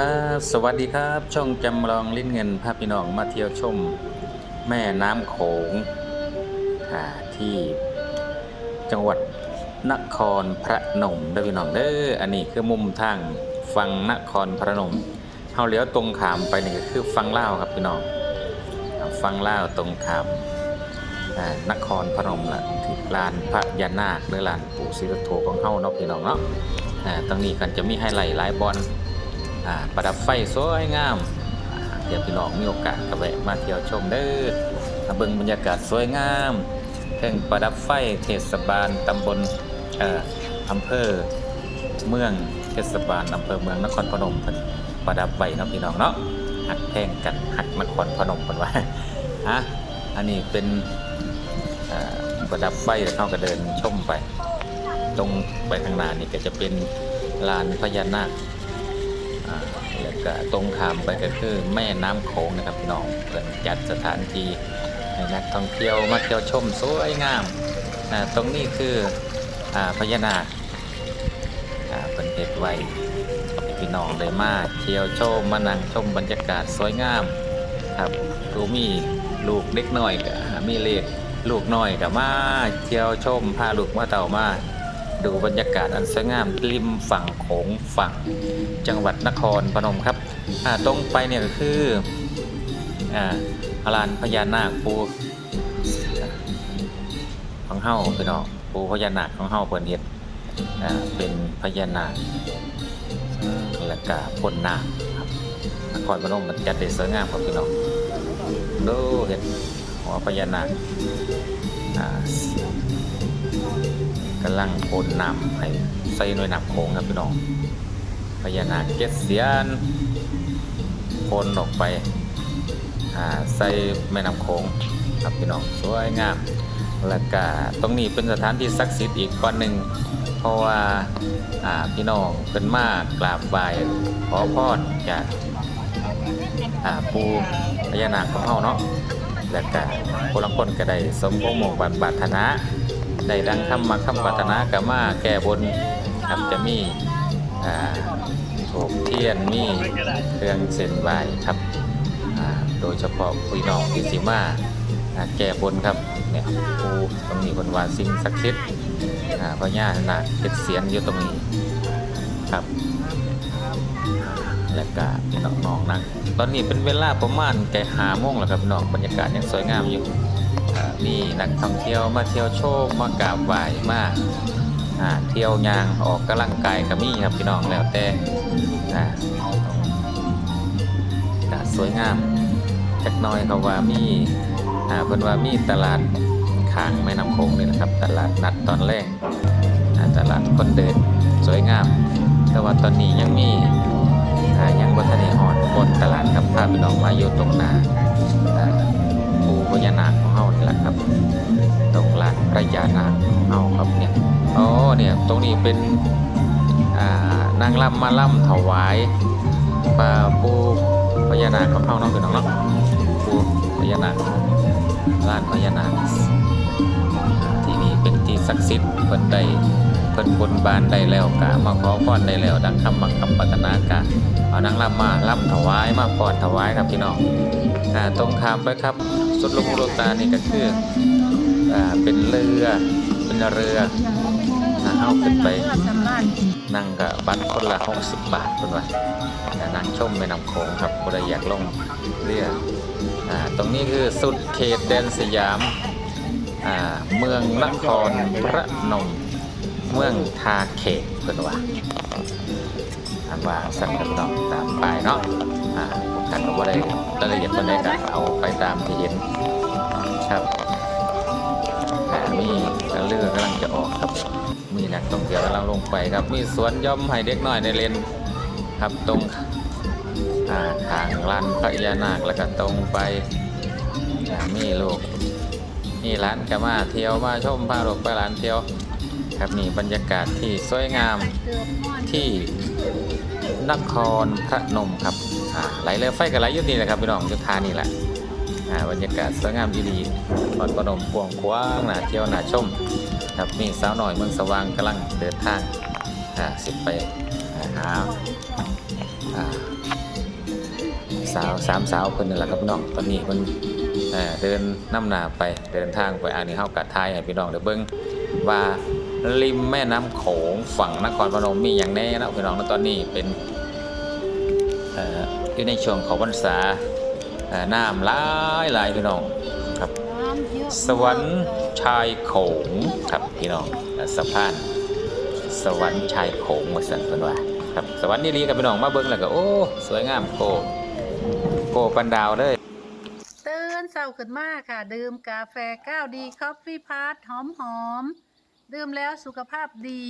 ครับสวัสดีครับ ช่องจำลองลิ้นเงินพาพี่น้องมาเที่ยวชม แม่น้ำโขงอ่าที่จังหวัดนครพระนมเด้อพี่น้องเด้ออันนี้คือมุมทางฝั่งนครพระนมเฮาเลี้ยวตรงขามไปนี่ก็คือฝั่งลาวครับพี่น้องอ่าฝั่งลาวตรงขามนครพนมละที่ลานพระยานาคหรือลานปู่ศรีสุโธของเฮาเนาะพี่น้องเนาะตรงนี้กันจะมีไฮไลท์หลายบอล ประดับไฟสวยงามเดี๋ยวพี่น้องมีโอกาสก็แวะมาเที่ยวชมเด้อมาเบิ่งบรรยากาศสวยงามเพ่งประดับไฟเทศบาลตำบลเอ่ออำเภอเมืองเทศบาลอำเภอเมืองนครพนมเพิ่นประดับไฟเนาะพี่น้องเนาะหักแพงกันหักนครพนมเพิ่นว่าฮะอันนี้เป็นประดับไฟแล้าก็เดินชมไป ตรงไปข้างหน้านี่ก็จะเป็นลานพญานาคอ่า แล้วก็ตรงข้ามไปก็คือแม่น้ำโขงนะครับพี่น้องเปิดจัดสถานที่ให้นักท่องเที่ยวมาเที่ยวชมสวยงามตรงนี้คืออพญานาคเป็นเห็ดไว้พี่น้องได้มาเที่ยวชมมานั่งชมบรรยากาศสวยงามครับดูมีลูกเล็กน้อยก็มีเล็กลูกน้อยก็มาเที่ยวชมพาลูกมาเต่ามา ดูบรรยากาศอันสวยงามริมฝั่งโขงฝั่งจังหวัดนครพนมครับอ่าตรงไปเนี่ยก็คืออ่าลานพญานาคปูของเฮ้าพี่น้องปูพญานาคของเฮ้าเพิ่นเฮ็ดอ่าเป็นพญานาคแล้วก็พ่นน้ำครับนครพนมมันจัดได้สวยงามครับพี่น้องดูเห็นหัวพญานาคอ่า กำลังพ่นน้ำให้ใส่หน่วยน้ำโขงครับพี่น้องพญานาคเจ็ดเสียนพ่นออกไปใส่แม่น้ำโขงครับพี่น้องสวยงามแล้วก็ตรงนี้เป็นสถานที่ศักดิ์สิทธิ์อีกก้อนหนึ่งเพราะว่าพี่น้องเป็นมากกราบไหว้ขอพรจากปู่พญานาคของเฮาเนาะแล้วก็คนละคนก็ได้สมพงษ์มงบันบาถนา ได้ดังคำมาคำปรารถนาก็มาแก้บนครับจะมีอ่าถูกเทียนมีเครื่องเส้นไหว้ครับอ่าโดยเฉพาะพี่น้องที่สิมาอ่าแก้บนครับเนี่ยปูตรงนี้บนวาสิ่งศักดิ์สิทธิ์อ่าพญานาเจ็ดเสียนอยู่ตรงนี้ครับและก็พี่น้องๆนะตอนนี้เป็นเวลาประมาณแก่หาโมงแล้วครับพี่น้องบรรยากาศยังสวยงามอยู่ มีนักท่องเที่ยวมาเที่ยวโชว์มากราบไหว้มาเที่ยวยางออกกำลังกายก็มีครับพี่น้องแล้วแต่อ่าสวยงามจักน้อยเขาว่ามีอ่าเพิ่นว่ามีตลาดข้างแม่น้ำโขงนี่นะครับ ตลาดนัดตอนแรกตลาดคนเดินสวยงาม แต่ว่าตอนนี้ยังมียังบ่ทันได้ฮอดบนตลาดครับพาพี่น้องมาอยู่ตรงหน้า ปู่พญานาคของเฮานี่แหละครับ ตรงลานพระยานาคของเฮาครับเนี่ยอ๋อเนี่ยตรงนี้เป็นอ่านางรำมาล่ำถวายปาปู่พญานาคของเฮาเนาะพี่น้องเนาะปู่พญานาคลานพญานาคที่นี่เป็นที่ศักดิ์สิทธิ์เพิ่นได้เพิ่นบนบานได้แล้วกะมาขอพรได้แล้วดังคำมักคำปรารถนากะเอานางรำมาล่ำถวายมาพรถวายครับพี่น้องตรงข้ามไปครับ ดลูกหูลูกตานี่ก็คืออ่าเป็นเรือ เป็นเรืออ่าเอาขึ้นไป นั่งกับบัตรคนละ60บาทเพิ่นว่านั่งชมแม่น้ำโขงครับบ่ได้อยากลงเรืออ่าตรงนี้คือสุดเขตแดนสยามอ่าเมืองนครพระนมเมืองทาเขตเพิ่นว่าอันว่าสั่งกันต้อตามไปเนาะอ่า กันก็บ่ได้รายละเอียดปานใดก็เอาไปตามที่เห็นครับอ่ามีเรือกำลังจะออกครับ มีนักท่องเที่ยวกำลังลงไปครับ มีสวนย่อมให้เด็กน้อยในเลนครับตรงทางลานพญานาคแล้วก็ตรงไปอ่ามีลูกมีร้านก็มาเที่ยวมาชมพาลูกไปร้านเที่ยว ครับนี่บรรยากาศที่สวยงามที่นครพระนมครับ อ่าไหลเรือไฟกับไหลยุดนี่แหละครับพี่น้องยุทธานี่แหละอ่าบรรยากาศสวยงามดีๆนครพนมกวงกว้างน่าเที่ยวนาชมครับมีสาวหน่อยเมืองสว่างกำลังเดินทางอ่าสิบไปหาอ่าสาวสามสาวเพิ่นนี่แหละครับพี่น้องตอนนี้เพิ่นเอ่อเดินน้ำหนาไปเดินทางไปอันนี้เฮากะทายให้พี่น้องได้เบิ่งว่าริมแม่น้ำโขงฝั่งนครพนมมีหยังแน่นะพี่น้องนะตอนนี้เป็นเอยู่ในช่วงของพรรษาน้ำหลายหลายพี่น้องครับ สวรรค์ชายโขงครับพี่น้องสะพาน สวรรค์ชายโขงว่าซั่นเพิ่นว่าครับสวรรค์นี่ลีกับพี่น้องมาเบิ่งแล้วก็โอ้สวยงามโกโกปันดาวเลยตื่นเช้าขึ้นมากค่ะ ดื่มกาแฟก้าวดีคอฟฟี่พาร์ทหอมหอมดื่มแล้วสุขภาพดี